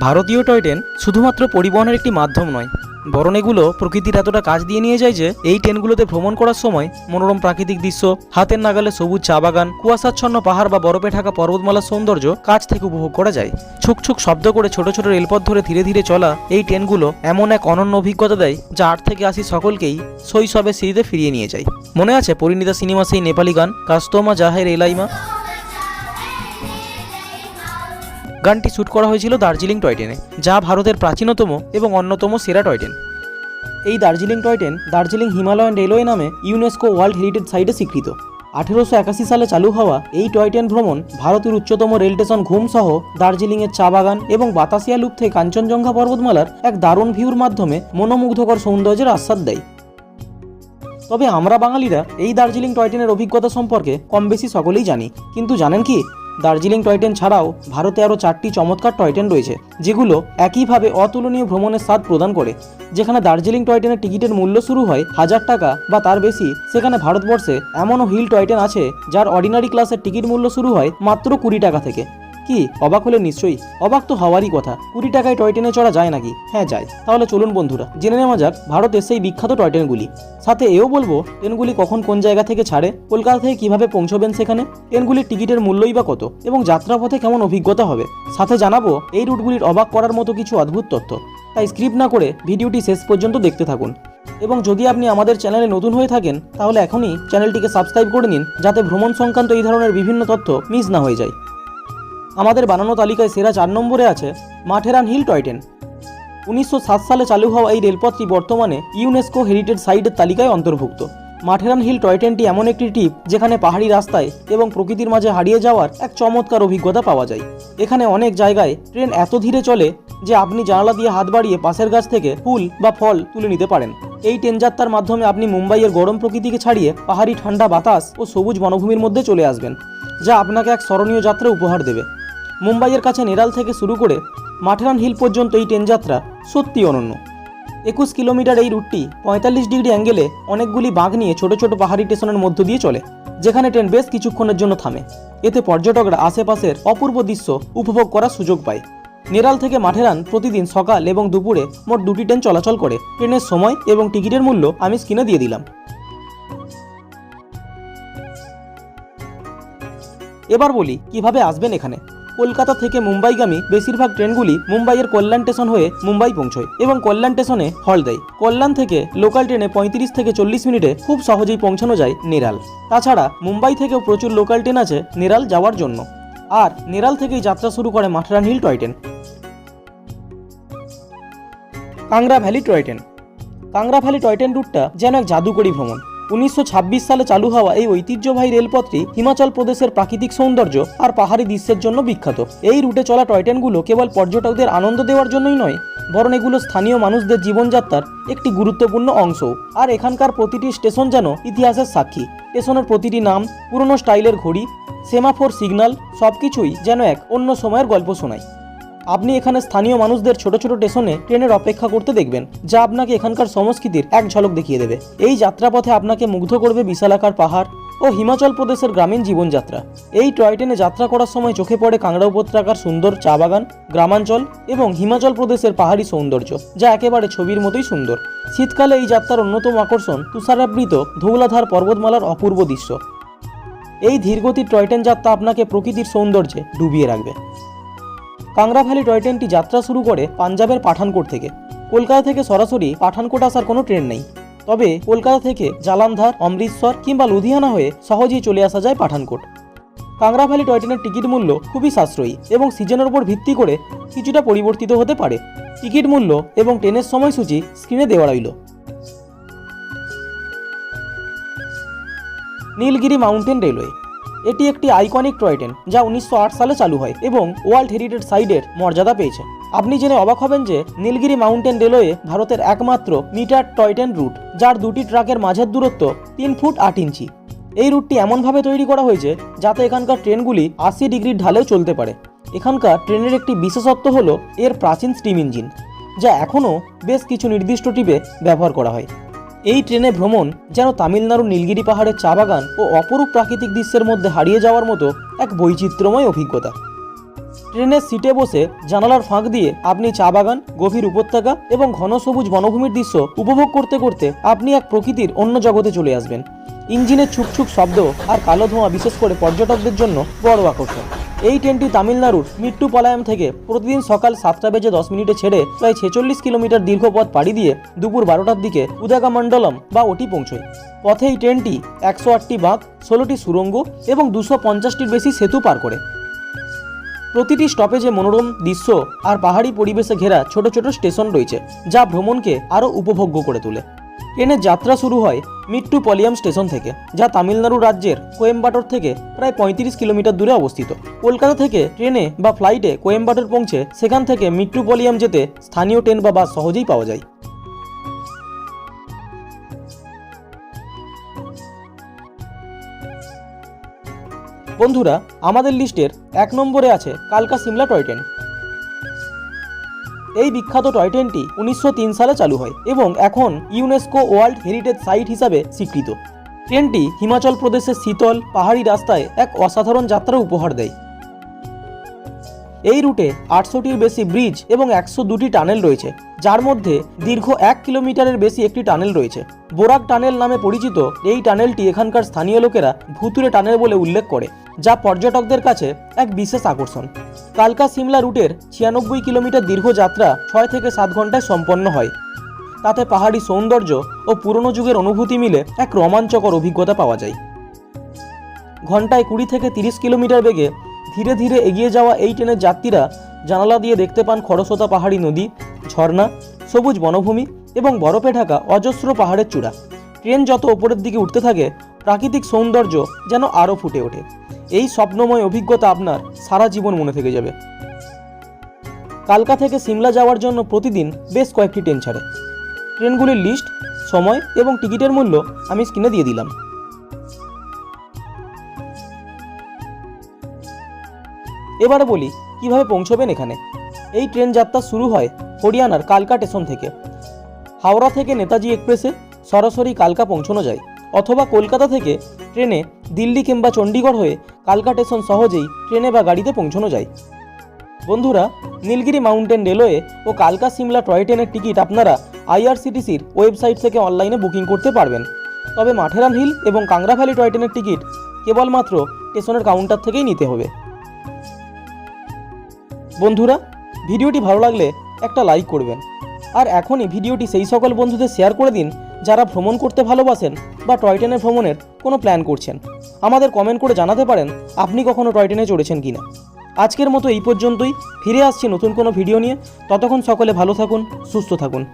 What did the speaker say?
ভারতীয় toy train শুধুমাত্র পরিবহনের একটি মাধ্যম নয়, বরং এগুলো প্রকৃতির এতটা কাজ দিয়ে নিয়ে যায় যে এই ট্রেনগুলোতে ভ্রমণ করার সময় মনোরম প্রাকৃতিক দৃশ্য, হাতের নাগালে সবুজ চা বাগান, কুয়াশাচ্ছন্ন পাহাড় বা বরফে ঢাকা পর্বতমালার সৌন্দর্য কাছ থেকে উপভোগ করা যায়। ছুক ছুক শব্দ করে ছোট ছোট রেলপথ ধরে ধীরে ধীরে চলা এই ট্রেনগুলো এমন এক অনন্য অভিজ্ঞতা দেয় যা আট থেকে আসি সকলকেই শৈশবের স্মৃতিতে ফিরিয়ে নিয়ে যায়। মনে আছে পরিণীতা সিনেমা সেই নেপালি গান, কাস্তমা জাহের এলাইমা? গানটি শ্যুট করা হয়েছিল দার্জিলিং টয় ট্রেনে, যা ভারতের প্রাচীনতম এবং অন্যতম সেরা টয় ট্রেন। এই Darjeeling toy train Darjeeling Himalayan railway নামে ইউনেস্কো ওয়ার্ল্ড হেরিটেজ সাইটে স্বীকৃত। আঠেরোশো একাশি সালে চালু হওয়া এই টয় ট্রেন ভ্রমণ ভারতের উচ্চতম রেল স্টেশন ঘুম সহ দার্জিলিংয়ের চা বাগান এবং বাতাসিয়া লুপ থেকে কাঞ্চনজঙ্ঘা পর্বতমালার এক দারুণ ভিউর মাধ্যমে মনোমুগ্ধকর সৌন্দর্যের আস্বাদ দেয়। তবে আমরা বাঙালিরা এই দার্জিলিং টয় ট্রেনের অভিজ্ঞতা সম্পর্কে কম বেশি সকলেই জানি, কিন্তু জানেন কি? দার্জিলিং টয় ট্রেন ছাড়াও ভারতে আরও চারটি চমৎকার টয় ট্রেন রয়েছে, যেগুলো একইভাবে অতুলনীয় ভ্রমণের স্বাদ প্রদান করে। যেখানে দার্জিলিং টয় ট্রেনের টিকিটের মূল্য শুরু হয় হাজার টাকা বা তার বেশি, সেখানে ভারতবর্ষে এমনও হিল টয় ট্রেন আছে যার অর্ডিনারি ক্লাসের টিকিট মূল্য শুরু হয় মাত্র কুড়ি টাকা থেকে। কি? অবাক হলে নিশ্চয়ই। অবাক তো হওয়ারই কথা। কুড়ি টাকায় টয় ট্রেনে চড়া যায় নাকি? হ্যাঁ যায়। তাহলে চলুন বন্ধুরা, জেনে নেওয়া যাক ভারতের সেই বিখ্যাত টয় ট্রেনগুলি। সাথে এও বলব, ট্রেনগুলি কখন কোন জায়গা থেকে ছাড়ে, কলকাতা থেকে কীভাবে পৌঁছবেন সেখানে, ট্রেনগুলির টিকিটের মূল্যই বা কত, এবং যাত্রাপথে কেমন অভিজ্ঞতা হবে। সাথে জানাব, এই রুটগুলির অবাক করার মতো কিছু অদ্ভুত তথ্য। তাই স্ক্রিপ্ট না করে ভিডিওটি শেষ পর্যন্ত দেখতে থাকুন। এবং যদি আপনি আমাদের চ্যানেলে নতুন হয়ে থাকেন, তাহলে এখনই চ্যানেলটিকে সাবস্ক্রাইব করে নিন, যাতে ভ্রমণ সংক্রান্ত এই ধরনের বিভিন্ন তথ্য মিস না হয়ে যায়। আমাদের বানানো তালিকায় সেরা চার নম্বরে আছে মাঠেরান হিল টয় ট্রেন। উনিশশো সাত সালে চালু হওয়া এই রেলপথটি বর্তমানে ইউনেস্কো হেরিটেজ সাইটের তালিকায় অন্তর্ভুক্ত। মাঠেরান হিল টয় ট্রেনটি এমন একটি ট্রিপ যেখানে পাহাড়ি রাস্তায় এবং প্রকৃতির মাঝে হারিয়ে যাওয়ার এক চমৎকার অভিজ্ঞতা পাওয়া যায়। এখানে অনেক জায়গায় ট্রেন এত ধীরে চলে যে আপনি জানালা দিয়ে হাত বাড়িয়ে পাশের গাছ থেকে ফুল বা ফল তুলে নিতে পারেন। এই ট্রেন যাত্রার মাধ্যমে আপনি মুম্বাইয়ের গরম প্রকৃতিকে ছাড়িয়ে পাহাড়ি ঠান্ডা বাতাস ও সবুজ বনভূমির মধ্যে চলে আসবেন, যা আপনাকে এক স্মরণীয় যাত্রা উপহার দেবে। মুম্বাইয়ের কাছে নেরাল থেকে শুরু করে মাঠেরান হিল পর্যন্ত এই ট্রেন যাত্রা সত্যি অনন্য। একুশ কিলোমিটার এই রুটটি পঁয়তাল্লিশ ডিগ্রি অ্যাঙ্গেলে অনেকগুলি বাঁক নিয়ে ছোট ছোট পাহাড়ি স্টেশনের মধ্য দিয়ে চলে, যেখানে ট্রেন বেশ কিছুক্ষণের জন্য থামে। এতে পর্যটকরা আশেপাশের অপূর্ব দৃশ্য উপভোগ করার সুযোগ পায়। নেরাল থেকে মাঠেরান প্রতিদিন সকাল এবং দুপুরে মোট দুটি ট্রেন চলাচল করে। ট্রেনের সময় এবং টিকিটের মূল্য আমি স্ক্রিনে দিয়ে দিলাম। এবার বলি, কীভাবে আসবেন এখানে? কলকাতা থেকে মুম্বাইগামী বেশিরভাগ ট্রেনগুলি মুম্বাইয়ের কল্যাণ স্টেশন হয়ে মুম্বাই পৌঁছয় এবং কল্যাণ স্টেশনে হল দেয়। কল্যাণ থেকে লোকাল ট্রেনে পঁয়ত্রিশ থেকে চল্লিশ মিনিটে খুব সহজেই পৌঁছানো যায় নেরাল। তাছাড়া মুম্বাই থেকেও প্রচুর লোকাল ট্রেন আছে নেরাল যাওয়ার জন্য। আর নেরাল থেকেই যাত্রা শুরু করে Matheran hill toy train. Kangra valley toy train. Kangra valley toy train রুটটা যেন এক জাদুকরী ভ্রমণ। উনিশশো ছাব্বিশ সালে চালু হওয়া এই ঐতিহ্যবাহী রেলপথটি হিমাচল প্রদেশের প্রাকৃতিক সৌন্দর্য আর পাহাড়ি দৃশ্যের জন্য বিখ্যাত। এই রুটে চলা টয় ট্রেনগুলো কেবল পর্যটকদের আনন্দ দেওয়ার জন্যই নয়, বরং এগুলো স্থানীয় মানুষদের জীবনযাত্রার একটি গুরুত্বপূর্ণ অংশ। আর এখানকার প্রতিটি স্টেশন যেন ইতিহাসের সাক্ষী। স্টেশনের প্রতিটি নাম, পুরনো স্টাইলের ঘড়ি, সেমাফোর সিগন্যাল সবকিছুই যেন এক অন্য সময়ের গল্প শোনায়। আপনি এখানে স্থানীয় মানুষদের ছোট ছোট স্টেশনে ট্রেনের অপেক্ষা করতে দেখবেন, যা আপনাকে এখানকার সংস্কৃতির এক ঝলক দেখিয়ে দেবে। এই যাত্রাপথে আপনাকে মুগ্ধ করবে বিশালাকার পাহাড় ও হিমাচল প্রদেশের গ্রামীণ জীবনযাত্রা। এই টয় ট্রেনে যাত্রা করার সময় চোখে পড়ে কাংড়া উপত্যকার সুন্দর চা বাগান, গ্রামাঞ্চল এবং হিমাচল প্রদেশের পাহাড়ি সৌন্দর্য, যা একেবারে ছবির মতোই সুন্দর। শীতকালে এই যাত্রার অন্যতম আকর্ষণ তুষারাবৃত ধৌলাধার পর্বতমালার অপূর্ব দৃশ্য। এই ধীরগতির টয় ট্রেন যাত্রা আপনাকে প্রকৃতির সৌন্দর্যে ডুবিয়ে রাখবে। কাংরা ভ্যালি টয় ট্রেনটি যাত্রা শুরু করে পাঞ্জাবের পাঠানকোট থেকে। কলকাতা থেকে সরাসরি পাঠানকোট আসার কোনো ট্রেন নেই। তবে কলকাতা থেকে জালান্ধর, অমৃতসর কিংবা লুধিয়ানা হয়ে সহজেই চলে আসা যায় পাঠানকোট। কাংরা ভ্যালি টয় ট্রেনের টিকিট মূল্য খুবই সাশ্রয়ী এবং সিজনের উপর ভিত্তি করে কিছুটা পরিবর্তিত হতে পারে। টিকিট মূল্য এবং ট্রেনের সময়সূচি স্ক্রিনে দেওয়া রইল। নীলগিরি মাউন্টেন রেলওয়ে এটি একটি আইকনিক টয় ট্রেন যা উনিশশো আট সালে চালু হয় এবং ওয়ার্ল্ড হেরিটেজ সাইটের মর্যাদা পেয়েছে। আপনি জেনে অবাক হবেন যে নীলগিরি মাউন্টেন রেলওয়ে ভারতের একমাত্র মিটার টয় ট্রেন রুট যার দুটি ট্রাকের মাঝের দূরত্ব তিন ফুট আট ইঞ্চি। এই রুটটি এমনভাবে তৈরি করা হয়েছে যাতে এখানকার ট্রেনগুলি আশি ডিগ্রির ঢালেও চলতে পারে। এখানকার ট্রেনের একটি বিশেষত্ব হল এর প্রাচীন স্টিম ইঞ্জিন যা এখনও বেশ কিছু নির্দিষ্ট ট্রিপে ব্যবহার করা হয়। এই ট্রেনে ভ্রমণ যেন তামিলনাড়ু নীলগিরি পাহাড়ের চা বাগান ও অপরূপ প্রাকৃতিক দৃশ্যের মধ্যে হারিয়ে যাওয়ার মতো এক বৈচিত্র্যময় অভিজ্ঞতা। ট্রেনের সিটে বসে জানালার ফাঁক দিয়ে আপনি চা বাগান, গভীর উপত্যকা এবং ঘন সবুজ বনভূমির দৃশ্য উপভোগ করতে করতে আপনি এক প্রকৃতির অন্য জগতে চলে আসবেন। ইঞ্জিনের ছুকছুক শব্দ আর কালো ধোঁয়া, বিশেষ করে পর্যটকদের জন্য বড় আকর্ষণ। এই ট্রেনটি তামিলনাড়ুর মিট্টুপালায়াম থেকে প্রতিদিন সকাল সাতটা বেজে দশ মিনিটে ছেড়ে প্রায় ছেচল্লিশ কিলোমিটার দীর্ঘ পথ পাড়ি দিয়ে দুপুর বারোটার দিকে উদাগামণ্ডলম বা ওটি পৌঁছয়। পথে এই ট্রেনটি একশো আটটি বাঁক ষোলোটি সুড়ঙ্গ এবং দুশো পঞ্চাশটির বেশি সেতু পার করে। প্রতিটি স্টপেজে মনোরম দৃশ্য আর পাহাড়ি পরিবেশে ঘেরা ছোট ছোট স্টেশন রয়েছে, যা ভ্রমণকে আরও উপভোগ্য করে তোলে। ট্রেনের যাত্রা শুরু হয় মিট্টু পলিয়াম স্টেশন থেকে, যা তামিলনাড়ু রাজ্যের কোয়েম্বাটোর থেকে প্রায় পঁয়ত্রিশ কিলোমিটার দূরে অবস্থিত। কলকাতা থেকে ট্রেনে বা ফ্লাইটে কোয়েম্বাটোর পৌঁছে সেখান থেকে মিট্টু পলিয়াম যেতে স্থানীয় ট্রেন বা বাস সহজেই পাওয়া যায়। বন্ধুরা, আমাদের লিস্টের এক নম্বরে আছে কালকা সিমলা টয় ট্রেন। এই বিখ্যাত টয় ট্রেনটি উনিশশো তিন সালে চালু হয় এবং এখন ইউনেস্কো ওয়ার্ল্ড হেরিটেজ সাইট হিসাবে স্বীকৃত। ট্রেনটি হিমাচল প্রদেশের শীতল, পাহাড়ি রাস্তায় এক অসাধারণ যাত্রা উপহার দেয়। এই রুটে আটশোটির বেশি ব্রিজ এবং একশো দুটি টানেল রয়েছে। যার মধ্যে দীর্ঘ এক কিলোমিটারের বেশি একটি টানেল রয়েছে। বোরাক টানেল নামে পরিচিত এই টানেলটি এখানকার স্থানীয় লোকেরা ভুতুরে টানেল বলে উল্লেখ করে, যা পর্যটকদের কাছে এক বিশেষ আকর্ষণ। কালকা সিমলা রুটের ছিয়ানব্বই কিলোমিটার দীর্ঘ যাত্রা ছয় থেকে সাত ঘন্টায় সম্পন্ন হয়। তাতে পাহাড়ি সৌন্দর্য ও পুরনো যুগের অনুভূতি মিলে এক রোমাঞ্চকর অভিজ্ঞতা পাওয়া যায়। ঘন্টায় কুড়ি থেকে তিরিশ কিলোমিটার বেগে ধীরে ধীরে এগিয়ে যাওয়া এই ট্রেনের যাত্রীরা জানালা দিয়ে দেখতে পান খরস্রোতা পাহাড়ি নদী ঝর্ণা, সবুজ বনভূমি এবং বরফে ঢাকা অজস্র পাহাড়ের চূড়া। ট্রেন যত ওপরের দিকে উঠতে থাকে, প্রাকৃতিক সৌন্দর্য যেন আরও ফুটে ওঠে। এই স্বপ্নময় অভিজ্ঞতা আপনার সারা জীবন মনে থেকে যাবে। কালকা থেকে সিমলা যাওয়ার জন্য প্রতিদিন বেশ কয়েকটি ট্রেন ছাড়ে। ট্রেনগুলির লিস্ট, সময় এবং টিকিটের মূল্য আমি স্ক্রিনে দিয়ে দিলাম। এবারে বলি, কীভাবে পৌঁছবেন এখানে? এই ট্রেন যাত্রা শুরু হয় হরিয়ানার কালকা স্টেশন থেকে। হাওড়া থেকে নেতাজি এক্সপ্রেসে সরাসরি কালকা পৌঁছানো যায়, অথবা কলকাতা থেকে ট্রেনে দিল্লি কিংবা চণ্ডীগড় হয়ে কালকা স্টেশন সহজেই ট্রেনে বা গাড়িতে পৌঁছানো যায়। বন্ধুরা, নীলগিরি মাউন্টেন রেলওয়ে ও কালকা সিমলা টয় ট্রেনের টিকিট আপনারা আইআরসিটিসির ওয়েবসাইট থেকে অনলাইনে বুকিং করতে পারবেন। তবে মাঠেরান হিল এবং কাংরা ভ্যালি টয় ট্রেনের টিকিট কেবলমাত্র স্টেশনের কাউন্টার থেকেই নিতে হবে। বন্ধুরা, ভিডিওটি ভালো লাগলে একটা লাইক করবেন। আর এখনই ভিডিওটি সেই সকল বন্ধুদের শেয়ার করে দিন, যারা ভ্রমণ করতে ভালোবাসেন বা টয় ট্রেনে ভ্রমণের কোনো প্ল্যান করছেন। আমাদের কমেন্ট করে জানাতে পারেন, আপনি কখনো টয় ট্রেনে চড়েছেন কিনা। আজকের মতো এই পর্যন্তই। ফিরে আসছি নতুন কোনো ভিডিও নিয়ে। ততক্ষণ সকলে ভালো থাকুন, সুস্থ থাকুন।